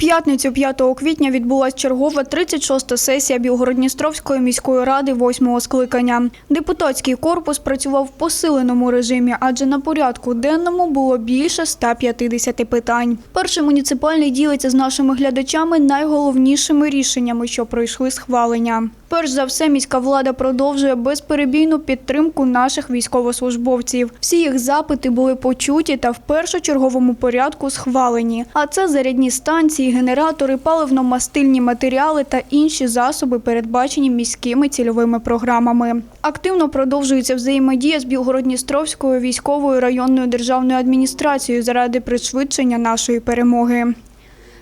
п'ятницю 5 квітня відбулася чергова 36-та сесія Білгородністровської міської ради 8-го скликання. Депутатський корпус працював в посиленому режимі, адже на порядку денному було більше 150 питань. Перший муніципальний ділиться з нашими глядачами найголовнішими рішеннями, що пройшли схвалення. Перш за все, міська влада продовжує безперебійну підтримку наших військовослужбовців. Всі їх запити були почуті та в першочерговому порядку схвалені. А це зарядні станції, генератори, паливно-мастильні матеріали та інші засоби, передбачені міськими цільовими програмами. Активно продовжується взаємодія з Білгородністровською військовою районною державною адміністрацією заради пришвидшення нашої перемоги.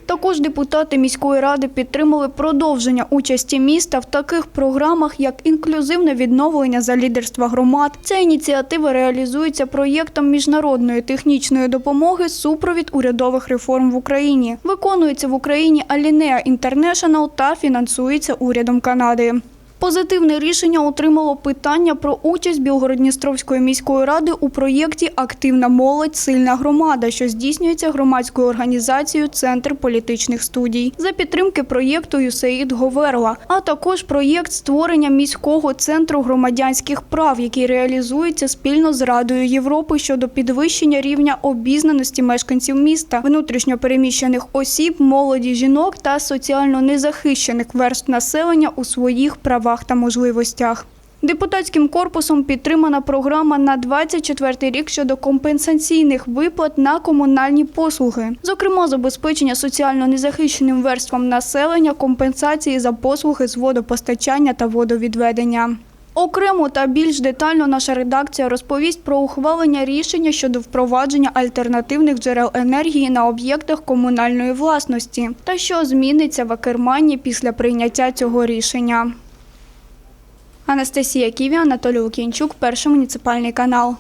Також депутати міської ради підтримали продовження участі міста в таких програмах, як інклюзивне відновлення за лідерства громад. Ця ініціатива реалізується проєктом міжнародної технічної допомоги супровід урядових реформ в Україні. Виконується в Україні Алінея Інтернешнл та фінансується урядом Канади. Позитивне рішення отримало питання про участь Білгородністровської міської ради у проєкті Активна молодь, сильна громада, що здійснюється громадською організацією Центр політичних студій за підтримки проєкту «ЮСАїд Говерла, а також проєкт створення міського центру громадянських прав, який реалізується спільно з Радою Європи щодо підвищення рівня обізнаності мешканців міста, внутрішньо переміщених осіб, молоді жінок та соціально незахищених верств населення у своїх правах та можливостях. Депутатським корпусом підтримана програма на 24 рік щодо компенсаційних виплат на комунальні послуги, зокрема забезпечення соціально незахищеним верствам населення компенсації за послуги з водопостачання та водовідведення. Окремо та більш детально наша редакція розповість про ухвалення рішення щодо впровадження альтернативних джерел енергії на об'єктах комунальної власності та що зміниться в Акермані після прийняття цього рішення. Анастасія Ківі, Анатолій Лукінчук, перший муніципальний канал.